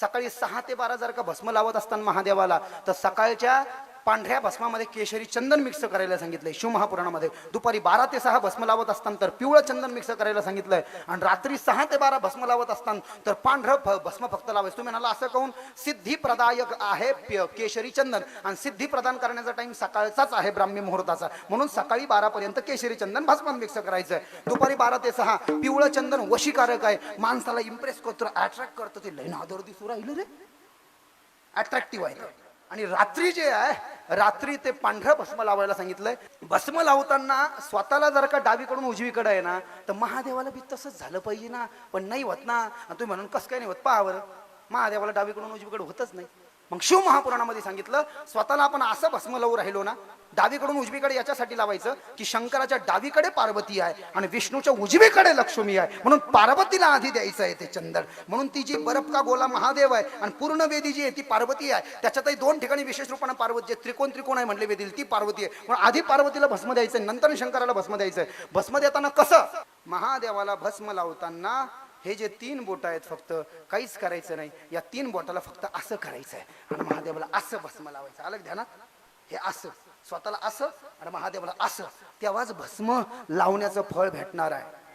सकाळी सहा ते बारा जर का भस्म लावत असताना महादेवाला तर सकाळच्या पांढऱ्या भस्मामध्ये केशरी चंदन मिक्स करायला सांगितलंय. शिवमहापुराणामध्ये. दुपारी बारा ते सहा भस्म लावत असताना तर पिवळं चंदन मिक्स करायला सांगितलंय. आणि रात्री सहा ते बारा भस्म लावत असताना तर पांढरं भस्म फक्त लावायचं. तुम्ही म्हणाला असं कहून? सिद्धी प्रदायक आहे केशरी चंदन. आणि सिद्धी प्रदान करण्याचा टाइम सकाळचाच आहे ब्राह्मी मुहूर्ताचा. म्हणून सकाळी बारा पर्यंत केशरी चंदन भस्मात मिक्स करायचं आहे दुपारी बारा ते सहा पिवळं चंदन वशीकारक आहे. माणसाला इम्प्रेस करतो अट्रॅक्ट करतो. ते लय नादर दिसू राहिलं रे. अट्रॅक्टिव्ह आहे आणि रात्री जे आहे रात्री ते पांढरं भस्म लावायला सांगितलंय. भस्म लावताना स्वतःला जर का डावीकडून उजवीकडे आहे ना तर महादेवाला बी तसंच झालं पाहिजे ना. पण नाही होत ना. तुम्ही म्हणून कसं काय नाही होत? पाहावर महादेवाला डावीकडून उजवीकडे होतच नाही. मग शिव महापुराणामध्ये सांगितलं स्वतःला आपण असं भस्म लावू राहिलो ना डावीकडून उजवीकडे याच्यासाठी लावायचं की शंकराच्या डावीकडे पार्वती आहे आणि विष्णूच्या उजवीकडे लक्ष्मी आहे. म्हणून पार्वतीला आधी द्यायचं आहे ते चंदन. म्हणून ती जी बरफ का गोला महादेव आहे आणि पूर्ण वेदी जी आहे ती पार्वती आहे. त्याच्यातही दोन ठिकाणी विशेष रूपाने पार्वती आहे. त्रिकोण त्रिकोण आहे म्हणले वेदील ती पार्वती आहे. म्हणून आधी पार्वतीला भस्म द्यायचं नंतर शंकराला भस्म द्यायचंय भस्म देताना कसं? महादेवाला भस्म लावताना हे जे तीन बोट आहेत फक्त काहीच करायचं नाही. या तीन बोटाला फक्त असं करायचं आहे आणि महादेवाला असं भस्म लावायचं. आलं ध्यानात? हे असं. स्वतःला असं आणि महादेवाला असं. तेव्हाच भस्म लावण्याचं फळ भेटणार आहे.